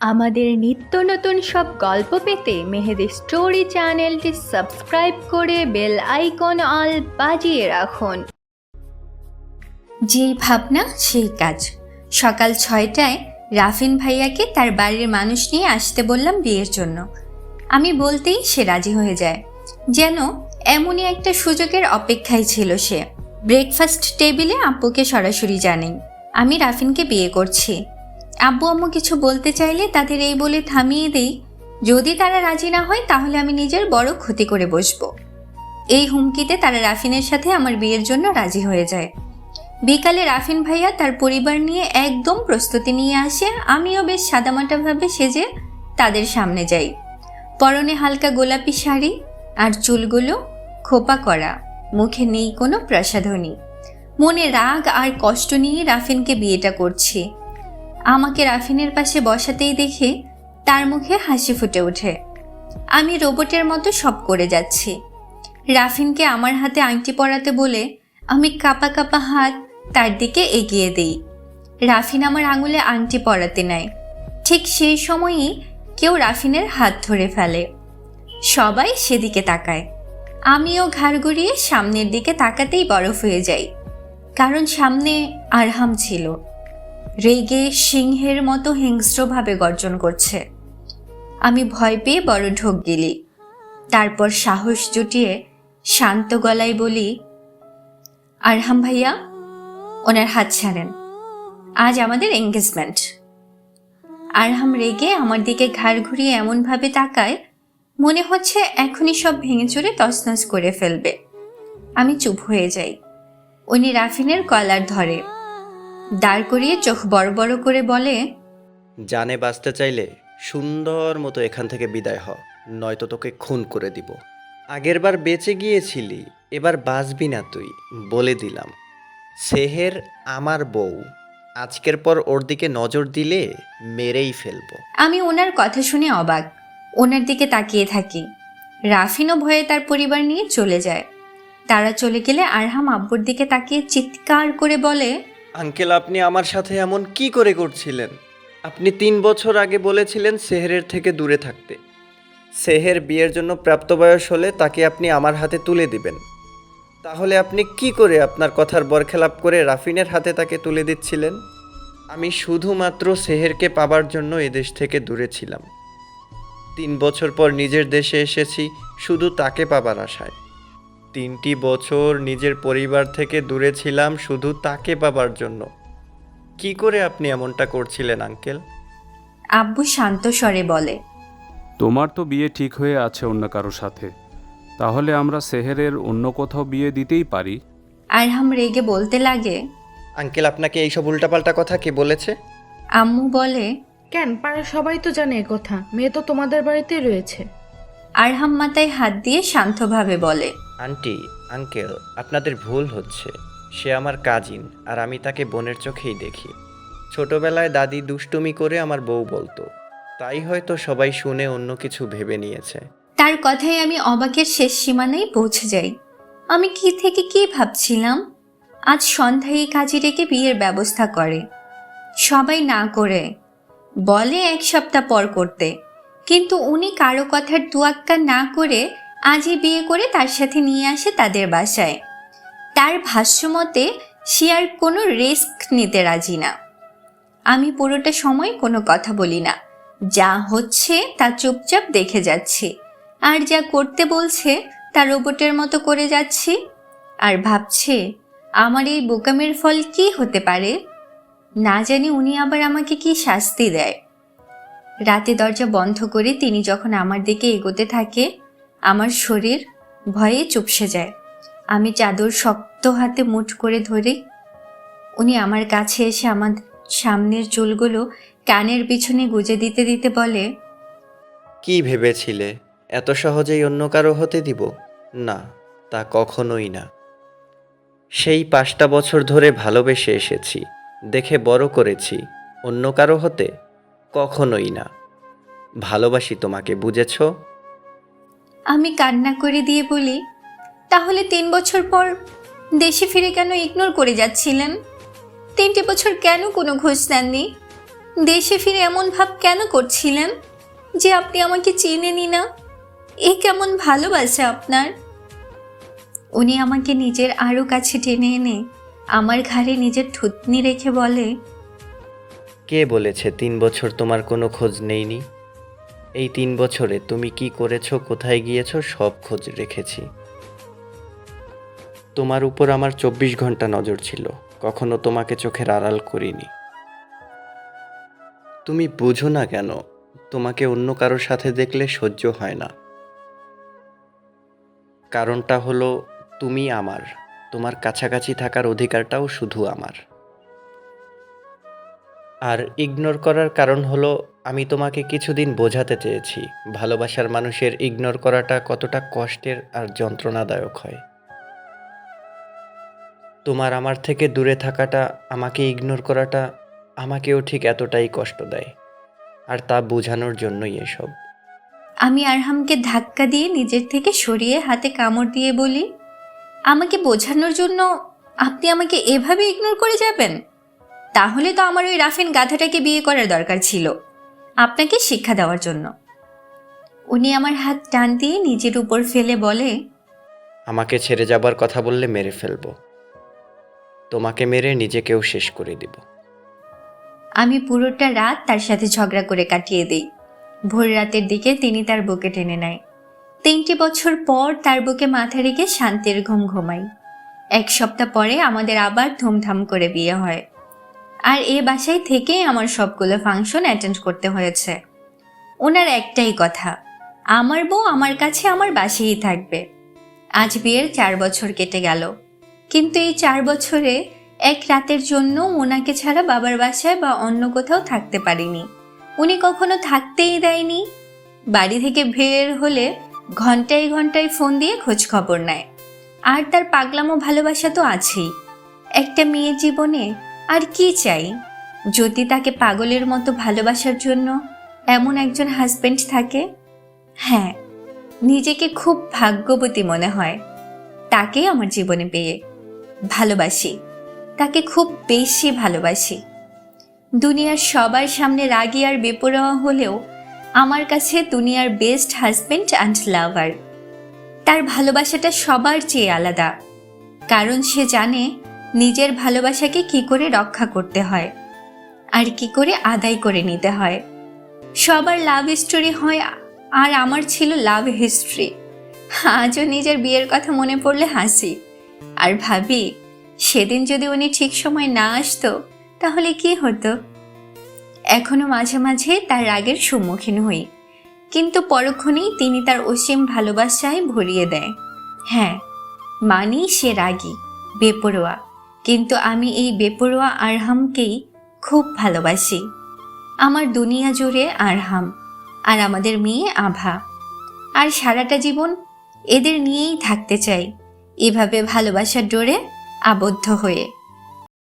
আমাদের নিত্য নতুন সব গল্প পেতে মেহেদি স্টোরি চ্যানেলটি সাবস্ক্রাইব করে বেল আইকন অল বাজিয়ে রাখুন। যেই ভাবনা, সেই কাজ। সকাল ছয়টায় রাফিন ভাইয়াকে তার বাড়ির মানুষ নিয়ে আসতে বললাম বিয়ের জন্য। আমি বলতেই সে রাজি হয়ে যায়। যেন এমনই একটা সুযোগের অপেক্ষায় ছিল সে। ব্রেকফাস্ট টেবিলে আব্বুকে সরাসরি জানাই, আমি রাফিনকে বিয়ে করছি। আব্বু আম্মু কিছু বলতে চাইলে তাদের এই বলে থামিয়ে দেই, যদি তারা রাজি না হয়, তাহলে আমি নিজের বড় ক্ষতি করে বসবো। এই হুমকিতে তারা রাফিনের সাথে আমার বিয়ের জন্য রাজি হয়ে যায়। বিকালে রাফিন ভাইয়া তার পরিবার নিয়ে একদম প্রস্তুতি নিয়ে আসে, আমিও বেশ সাদামাটাভাবে সেজে তাদের সামনে যাই। পরনে হালকা গোলাপি শাড়ি আর চুলগুলো খোপা করা, মুখে নেই কোনো প্রসাধনী। মনে রাগ আর কষ্ট নিয়ে রাফিনকে বিয়েটা করছি। আমাকে রাফিনের পাশে বসাতেই দেখে তার মুখে হাসি ফুটে ওঠে। আমি রোবটের মতো সব করে যাচ্ছি। রাফিনকে আমার হাতে আংটি পরাতে বলে আমি কাপা কাপা হাত তার দিকে এগিয়ে দেই। রাফিন আমার আঙুলে আংটি পরাতে নেয়। ঠিক সেই সময়ই কেউ রাফিনের হাত ধরে ফেলে। সবাই সেদিকে তাকায়। আমিও ঘাড় ঘুরিয়ে সামনের দিকে তাকাতেই বরফ হয়ে যাই। কারণ সামনে আরহাম ছিল। রেগে সিংহের মতো হিংস্রভাবে গর্জন করছে। আমি ভয় পেয়ে বড় ঢোক গেলি। তারপর সাহস জুটিয়ে শান্ত গলায় বলি, আরহাম ভাইয়া, ওনার হাত ছাড়েন। আজ আমাদের এঙ্গেজমেন্ট আরহাম রেগে আমার দিকে ঘাড় ঘুরিয়ে এমনভাবে তাকায়, মনে হচ্ছে এখনই সব ভেঙে চুরে তছনছ করে ফেলবে। আমি চুপ হয়ে যাই। উনি রাফিনের কলার ধরে। দাঁড় করিয়ে চোখ বড় বড় করে বলে জানে বাঁচতে চাইলে সুন্দর মতো এখান থেকে বিদায় হ নয়তো তোকে খুন করে দিব। আগেরবার বেঁচে গিয়েছিলি এবার বাঁচবি না তুই বলে দিলাম। সেহের আমার বউ আজকের পর ওর দিকে নজর দিলে মেরেই ফেলব। আমি ওনার কথা শুনে অবাক। ওনার দিকে তাকিয়ে থাকি। রাফিনও ভয়ে তার পরিবার নিয়ে চলে যায়। তারা চলে গেলে আরহাম আব্বুর দিকে তাকিয়ে চিৎকার করে বলে আঙ্কেল, আপনি আমার সাথে এমন কি করে করছিলেন? আপনি তিন বছর আগে বলেছিলেন সেহেরের থেকে দূরে থাকতে। সেহের বিয়ের জন্য প্রাপ্তবয়স হলে তাকে আপনি আমার হাতে তুলে দিবেন। তাহলে আপনি কি করে আপনার কথার বরখেলাপ করে রাফিনের হাতে তাকে তুলে দিচ্ছিলেন? আমি শুধুমাত্র সেহেরকে পাবার জন্য এদেশ থেকে দূরে ছিলাম। তিন বছর পর নিজের দেশে এসেছি, শুধু তাকে পাবার আশায়। তিনটি বছর নিজের পরিবার থেকে দূরে ছিলাম শুধু তাকে পাবার জন্য। কি করে আপনি এমনটা করছিলেন আঙ্কেল? আব্বু শান্ত স্বরে বলে তোমার তো বিয়ে ঠিক হয়ে আছে অন্য কারোর সাথে। তাহলে আমরা সেহেরের অন্য কোথাও বিয়ে দিতেই পারি? আরহাম রেগে বলতে লাগে আঙ্কেল আপনাকে এইসব উল্টাপাল্টা কথা কে বলেছে? আম্মু বলে কেন? পাড়ার সবাই তো জানে এ কথা। মেয়ে তো তোমাদের বাড়িতে রয়েছে। আরহাম মাথায় হাত দিয়ে শান্তভাবে বলে আন্টি আঙ্কেল আপনাদের ভুল হচ্ছে। সে আমার কাজিন আর আমি তাকে বোনের চোখেই দেখি। ছোটবেলায় দাদি দুষ্টুমি করে আমার বউ বলতো। তাই হয়তো সবাই শুনে অন্য কিছু ভেবে নিয়েছে। তার কথায় আমি অবাকের শেষ সীমানায় পৌঁছে যাই। আমি কি থেকে কি ভাবছিলাম? আজ সন্ধ্যায় কাজী রেখে বিয়ের ব্যবস্থা করে। সবাই না করে বলে এক সপ্তাহ পর করতে। কিন্তু উনি কারও কথার দুয়াক্কা না করে আজই বিয়ে করে তার সাথে নিয়ে আসে তাদের বাসায়। তার ভাষ্যমতে, সে আর কোনো রিস্ক নিতে রাজি না। আমি পুরোটা সময় কোনো কথা বলি না। যা হচ্ছে তা চুপচাপ দেখে যাচ্ছি। আর যা করতে বলছে তা রোবটের মতো করে যাচ্ছি। আর ভাবছে, আমার এই বোকামের ফল কি হতে পারে? না জানি উনি আবার আমাকে কি শাস্তি দেয়। রাতে দরজা বন্ধ করে তিনি যখন আমার দিকে এগোতে থাকে, আমার শরীর ভয়ে চুপসে যায়। আমি চাদর শক্ত হাতে মুঠ করে ধরি। উনি আমার কাছে এসে আমার সামনের চুলগুলো কানের পিছনে গুজে দিতে দিতে বলে, কি ভেবেছিলে? এত সহজেই অন্য কারও হতে দিব? না, তা কখনোই না। সেই পাঁচটা বছর ধরে ভালোবেসে এসেছি, দেখে বড় করেছি, অন্য কারও হতে? কখনোই না। ভালোবাসি তোমাকে, বুঝেছ? আমি কান্না করে দিয়ে বলি, তাহলে তিন বছর পর দেশে ফিরে কেন ইগনোর করে যাচ্ছিলেন? তিনটে বছর কেন কোনো ঘুষ দেননি? দেশে ফিরে এমন ভাব কেন করছিলেন যে আপনি আমাকে চেনেনি না? এ কেমন ভালোবাসা আপনার? উনি আমাকে নিজের আরও কাছে টেনে এনে আমার ঘাড়ে নিজের থুতনি রেখে বলে কে বলেছে তিন বছর তোমার কোনো খোঁজ নেইনি? এই তিন বছরে তুমি কি করেছ, কোথায় গিয়েছো, সব খোঁজ রেখেছি। তোমার উপর আমার চব্বিশ ঘণ্টা নজর ছিল, কখনো তোমাকে চোখের আড়াল করিনি। তুমি বুঝো না কেন, তোমাকে অন্য কারোর সাথে দেখলে সহ্য হয় না। কারণটা হলো, তুমি আমার, তোমার কাছাকাছি থাকার অধিকারটাও শুধু আমার। আর ইগনোর করার কারণ হলো, আমি তোমাকে কিছুদিন বোঝাতে চেয়েছি, ভালোবাসার মানুষের ইগনোর করাটা কতটা কষ্টের আর যন্ত্রণাদায়ক হয়। তোমার আমার থেকে দূরে থাকাটা, আমাকে ইগনোর করাটা আমাকেও ঠিক এতটাই কষ্ট দেয়, আর তা বোঝানোর জন্যই এসব। আমি আরহামকে ধাক্কা দিয়ে নিজের থেকে সরিয়ে হাতে কামড় দিয়ে বলি, আমাকে বোঝানোর জন্য আপনি আমাকে এভাবে ইগনোর করে যাবেন? তাহলে তো আমার ওই রাফিন গাধাটাকে বিয়ে করার দরকার ছিল। আপনাকে শিক্ষা দেওয়ার জন্য। উনি আমার হাত টান দিয়ে নিজের উপর ফেলে বলে আমাকে ছেড়ে যাবার কথা বললে মেরে ফেলব। তোমাকে মেরে নিজেকেও শেষ করে দিব। আমি পুরোটা রাত তার সাথে ঝগড়া করে কাটিয়ে দিই। ভোর রাতের দিকে তিনি তার বুকে টেনে নেয়। তিনটি বছর পর তার বুকে মাথা রেখে শান্তির ঘুম ঘুমাই এক সপ্তাহ পরে আমাদের আবার ধুমধাম করে বিয়ে হয়। আর এ বাসায় থেকে আমার সবগুলো ফাংশন অ্যাটেন্ড করতে হয়েছে। ওনার একটাই কথা, আমার বউ আমার কাছে আমার বাসেই থাকবে। আজ বিয়ের চার বছর কেটে গেল, কিন্তু এই চার বছরে এক রাতের জন্য ওনাকে ছাড়া বাবার বাসায় বা অন্য কোথাও থাকতে পারিনি। উনি কখনো থাকতেই দেয়নি। বাড়ি থেকে বের হলে ঘন্টায় ঘন্টায় ফোন দিয়ে খোঁজ খবর নেয়। আর তার পাগলামো ভালোবাসা তো আছেই। একটা মেয়ের জীবনে আর কি চাই? যদি তাকে পাগলের মতো ভালোবাসার জন্য এমন একজন হাজবেন্ড থাকে? হ্যাঁ নিজেকে খুব ভাগ্যবতী মনে হয়। তাকে আমার জীবনে পেয়ে ভালোবাসি। তাকে খুব বেশি ভালোবাসি। দুনিয়ার সবার সামনে রাগী আর বেপরোয়া হলেও আমার কাছে দুনিয়ার বেস্ট হাজবেন্ড অ্যান্ড লাভার তার ভালোবাসাটা সবার চেয়ে আলাদা। কারণ সে জানে নিজের ভালোবাসাকে কি করে রক্ষা করতে হয়? আর কি করে আদায় করে নিতে হয়? সবার লাভ স্টোরি হয় আর আমার ছিল লাভ হিস্ট্রি আজও নিজের বিয়ের কথা মনে পড়লে হাসি। আর ভাবি, সেদিন যদি উনি ঠিক সময় না আসতো, তাহলে কি হতো? এখনও মাঝে মাঝে তার রাগের সম্মুখীন হই। কিন্তু পরক্ষণেই তিনি তার অসীম ভালোবাসায় ভরিয়ে দেয়। হ্যাঁ মানি সে রাগী, বেপরোয়া। কিন্তু আমি এই বেপরোয়া আরহামকেই খুব ভালোবাসি। আমার দুনিয়া জুড়ে আরহাম আর আমাদের মেয়ে আভা। আর সারাটা জীবন এদের নিয়েই থাকতে চাই, এভাবে ভালোবাসার ডোরে আবদ্ধ হয়ে।